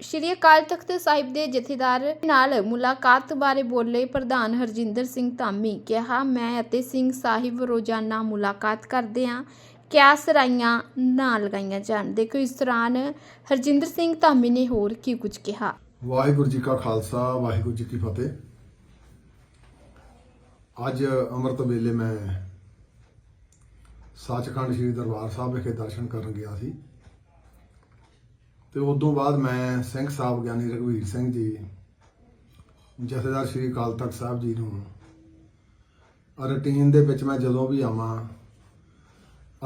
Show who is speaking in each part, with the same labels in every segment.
Speaker 1: ਸ਼੍ਰੀ ਅਕਾਲ ਤਖਤ ਸਾਹਿਬ ਦੇ ਜਥੇਦਾਰ ਨਾਲ ਮੁਲਾਕਾਤ ਬਾਰੇ ਬੋਲੇ ਪ੍ਰਧਾਨ ਹਰਜਿੰਦਰ ਸਿੰਘ ਧਾਮੀ ਕਿਹਾ, ਮੈਂ ਅਤੇ ਸਿੰਘ ਸਾਹਿਬ ਰੋਜ਼ਾਨਾ ਮੁਲਾਕਾਤ ਕਰਦੇ ਹਾਂ ਕਿਆਸ ਰਾਈਆਂ ਨਾ ਲਗਾਈਆਂ ਜਾਣ। ਦੇਖੋ, ਇਸ ਦੌਰਾਨ ਹਰਜਿੰਦਰ ਸਿੰਘ ਧਾਮੀ ਨੇ ਹੋਰ ਕੀ ਕੁਝ ਕਿਹਾ?
Speaker 2: ਵਾਹਿਗੁਰੂ ਜੀ ਕਾ ਖਾਲਸਾ, ਵਾਹਿਗੁਰੂ ਜੀ ਕੀ ਫਤਿਹ। ਅੱਜ ਅੰਮ੍ਰਿਤ ਵੇਲੇ ਮੈਂ ਸੱਚਖੰਡ ਸ੍ਰੀ ਦਰਬਾਰ ਸਾਹਿਬ ਵਿਖੇ ਦਰਸ਼ਨ ਕਰਨ ਗਿਆ ਸੀ। ਤੇ ਉਦੋਂ ਬਾਅਦ ਮੈਂ ਸਿੰਘ ਸਾਹਿਬ ਗਿਆਨੀ ਰਘਵੀਰ ਸਿੰਘ ਜੀ, ਜਥੇਦਾਰ ਸ੍ਰੀ ਅਕਾਲ ਤਖਤ ਸਾਹਿਬ ਜੀ ਨੂੰ ਰੁਟੀਨ ਦੇ ਵਿੱਚ ਮੈਂ ਜਦੋਂ ਵੀ ਆਵਾਂ,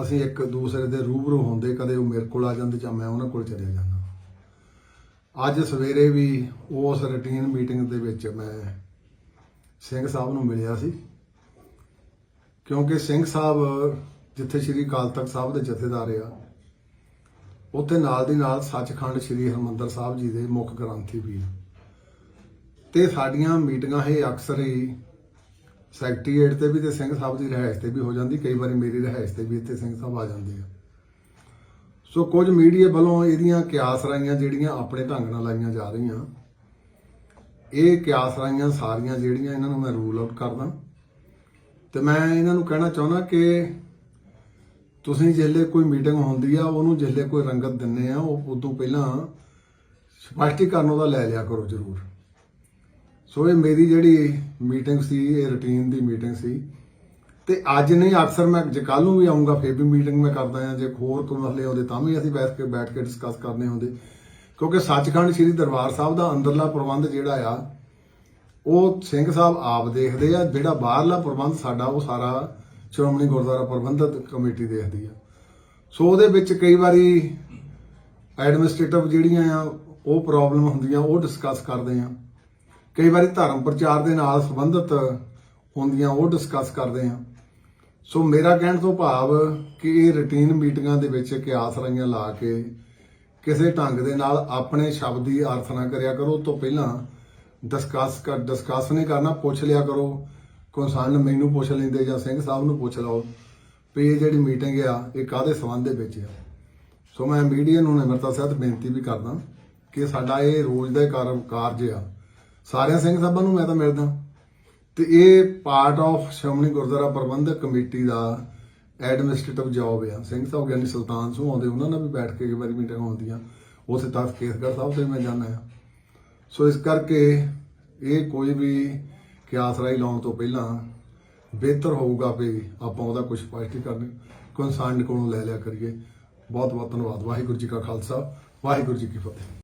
Speaker 2: ਅਸੀਂ ਇੱਕ ਦੂਸਰੇ ਦੇ ਰੂਬਰੂ ਹੁੰਦੇ ਕਦੇ ਉਹ ਮੇਰੇ ਕੋਲ ਆ ਜਾਂਦੇ ਜਾਂ ਮੈਂ ਉਹਨਾਂ ਕੋਲ ਚਲੇ ਜਾਂਦਾ। ਅੱਜ ਸਵੇਰੇ ਵੀ ਉਸ ਰੁਟੀਨ ਮੀਟਿੰਗ ਦੇ ਵਿੱਚ ਮੈਂ ਸਿੰਘ ਸਾਹਿਬ ਨੂੰ ਮਿਲਿਆ ਸੀ। ਕਿਉਂਕਿ ਸਿੰਘ ਸਾਹਿਬ ਜਿੱਥੇ ਸ੍ਰੀ ਅਕਾਲ ਤਖਤ ਸਾਹਿਬ ਦੇ ਜਥੇਦਾਰ ਆ ਉੱਥੇ ਨਾਲ ਦੀ ਨਾਲ ਸੱਚਖੰਡ ਸ੍ਰੀ ਹਰਮੰਦਰ ਸਾਹਿਬ ਜੀ ਦੇ ਮੁੱਖ ਗ੍ਰੰਥੀ ਵੀ ਆ। ਤੇ ਸਾਡੀਆਂ ਮੀਟਿੰਗਾਂ ਇਹ ਅਕਸਰ ਹੀ ਸੈਕਟਰੀਏਟ ਤੇ ਵੀ ਤੇ ਸਿੰਘ ਸਾਹਿਬ ਦੀ ਰਿਹਾਇਸ਼ ਤੇ ਵੀ ਹੋ ਜਾਂਦੀ, ਕਈ ਵਾਰੀ ਮੇਰੀ ਰਿਹਾਇਸ਼ ਤੇ ਵੀ ਇੱਥੇ ਸਿੰਘ ਸਾਹਿਬ ਆ ਜਾਂਦੇ ਆ ਸੋ ਕੁਝ ਮੀਡੀਆ ਵੱਲੋਂ ਇਹਦੀਆਂ ਕਿਆਸ ਰਾਈਆਂ ਜਿਹੜੀਆਂ ਆਪਣੇ ਢੰਗ ਨਾਲ ਲਾਈਆਂ ਜਾ ਰਹੀਆਂ, ਇਹ ਕਿਆਸ ਰਾਈਆਂ ਸਾਰੀਆਂ ਜਿਹੜੀਆਂ ਇਹਨਾਂ ਨੂੰ ਮੈਂ ਰੂਲ ਆਊਟ ਕਰਦਾ ਤੇ ਮੈਂ ਇਹਨਾਂ ਨੂੰ ਕਹਿਣਾ ਚਾਹੁੰਦਾ ਕਿ ਤੁਸੀਂ ਜਿਹੜੇ ਕੋਈ ਮੀਟਿੰਗ ਹੁੰਦੀ ਆ, ਉਹਨੂੰ ਜਿਹੜੇ ਕੋਈ ਰੰਗਤ ਦਿੰਨੇ ਆ, ਉਹ ਉਦੋਂ ਪਹਿਲਾਂ ਸਪਸ਼ਟੀਕਰਨ ਉਹਦਾ ਲੈ ਲਿਆ ਕਰੋ ਜ਼ਰੂਰ। ਸੋ ਇਹ ਮੇਰੀ ਜਿਹੜੀ ਮੀਟਿੰਗ ਸੀ, ਇਹ ਰੁਟੀਨ ਦੀ ਮੀਟਿੰਗ ਸੀ। ਤੇ ਅੱਜ ਨਹੀਂ, ਅਕਸਰ ਮੈਂ ਜੇ ਕੱਲ ਨੂੰ ਵੀ ਆਉਂਗਾ ਫਿਰ ਵੀ ਮੀਟਿੰਗ ਮੈਂ ਕਰਦਾ ਆ। ਜੇ ਹੋਰ ਕੋਈ ਮਸਲੇ ਆਉਂਦੇ ਤਾਂ ਵੀ ਅਸੀਂ ਬੈਠ ਕੇ ਬੈਠ ਕੇ ਡਿਸਕਸ ਕਰਨੇ ਹੁੰਦੇ ਕਿਉਂਕਿ ਸੱਚਖੰਡ ਸ੍ਰੀ ਦਰਬਾਰ ਸਾਹਿਬ ਦਾ ਅੰਦਰਲਾ ਪ੍ਰਬੰਧ ਜਿਹੜਾ ਆ, ਉਹ ਸਿੰਘ ਸਾਹਿਬ ਆਪ ਦੇਖਦੇ ਆ, ਜਿਹੜਾ ਬਾਹਰਲਾ ਪ੍ਰਬੰਧ ਸਾਡਾ, ਉਹ ਸਾਰਾ ਸ਼੍ਰੋਮਣੀ ਗੁਰਦੁਆਰਾ ਪ੍ਰਬੰਧਕ ਕਮੇਟੀ ਦੇਖਦੀ ਆ। ਸੋ ਉਹਦੇ ਵਿੱਚ ਕਈ ਵਾਰੀ ਐਡਮਿਨਿਸਟ੍ਰੇਟਿਵ ਜਿਹੜੀਆਂ ਆ, ਉਹ ਪ੍ਰੋਬਲਮ ਹੁੰਦੀਆਂ, ਉਹ ਡਿਸਕਸ ਕਰਦੇ ਆ। ਕਈ ਵਾਰੀ ਧਰਮ ਪ੍ਰਚਾਰ ਦੇ ਨਾਲ ਸੰਬੰਧਿਤ ਹੁੰਦੀਆਂ, ਉਹ ਡਿਸਕਸ ਕਰਦੇ ਆ। ਸੋ ਮੇਰਾ ਕਹਿਣ ਤੋਂ ਭਾਵ ਕਿ ਇਹ ਰੁਟੀਨ ਮੀਟਿੰਗਾਂ ਦੇ ਵਿੱਚ ਕਿਆਸ ਰਾਈਆਂ ਲਾ ਕੇ ਕਿਸੇ ਢੰਗ ਦੇ ਨਾਲ ਆਪਣੇ ਸ਼ਬਦ ਦੀ ਅਰਥ ਨਾ ਕਰਿਆ ਕਰੋ। ਤੋਂ ਪਹਿਲਾਂ ਡਿਸਕਸ ਕਰ ਡਿਸਕਸ ਨਹੀਂ ਕਰਨਾ, ਪੁੱਛ ਲਿਆ ਕਰੋ। ਕਨਸਰਨ ਮੈਨੂੰ ਪੁੱਛ ਲੈਂਦੇ ਜਾਂ ਸਿੰਘ ਸਾਹਿਬ ਨੂੰ ਪੁੱਛ ਲਓ ਵੀ ਇਹ ਜਿਹੜੀ ਮੀਟਿੰਗ ਆ, ਇਹ ਕਾਦੇ ਸੰਬੰਧ ਦੇ ਵਿੱਚ ਆ? ਸੋ ਮੈਂ ਮੀਡੀਆ ਨੂੰ ਨਿਮਰਤਾ ਸਹਿਤ ਬੇਨਤੀ ਵੀ ਕਰਦਾ ਕਿ ਸਾਡਾ ਇਹ ਰੋਜ਼ ਦਾ ਕਾਰ- ਕਾਰਜ ਆ। ਸਾਰਿਆਂ ਸਿੰਘ ਸਾਹਿਬਾਂ ਨੂੰ ਮੈਂ ਤਾਂ ਮਿਲਦਾ। ਤੇ ਇਹ part of Shiromani Gurdwara Prabandhak committee the administrative job ਆ। ਸਿੰਘ ਸਾਹਿਬ ਗਿਆਨੀ ਸੁਲਤਾਨ ਸਿੰਘ ਆਉਂਦੇ, ਉਹਨਾਂ ਨਾਲ ਵੀ ਬੈਠ ਕੇ ਕਈ ਵਾਰੀ ਮੀਟਿੰਗ ਹੁੰਦੀਆਂ। ਉਸੇ ਤੱਕ ਕੇਸਗੜ੍ਹ ਸਾਹਿਬ ਤੇ ਮੈਂ ਜਾਂਦਾ ਆ। ਸੋ ਇਸ ਕਰਕੇ ਇਹ ਕੋਈ ਵੀ ਕਿਆਸ ਰਾਈ ਲਾਉਣ ਤੋਂ ਪਹਿਲਾਂ ਬਿਹਤਰ ਹੋਊਗਾ ਵੀ ਆਪਾਂ ਉਹਦਾ ਕੁਝ ਸਪਸ਼ਟੀਕਰਨ ਕਨਸਰਨ ਕੋਲੋਂ ਲੈ ਲਿਆ ਕਰੀਏ। ਬਹੁਤ ਬਹੁਤ ਧੰਨਵਾਦ। ਵਾਹਿਗੁਰੂ ਜੀ ਕਾ ਖਾਲਸਾ। ਵਾਹਿਗੁਰੂ ਜੀ ਕੀ ਫਤਿਹ।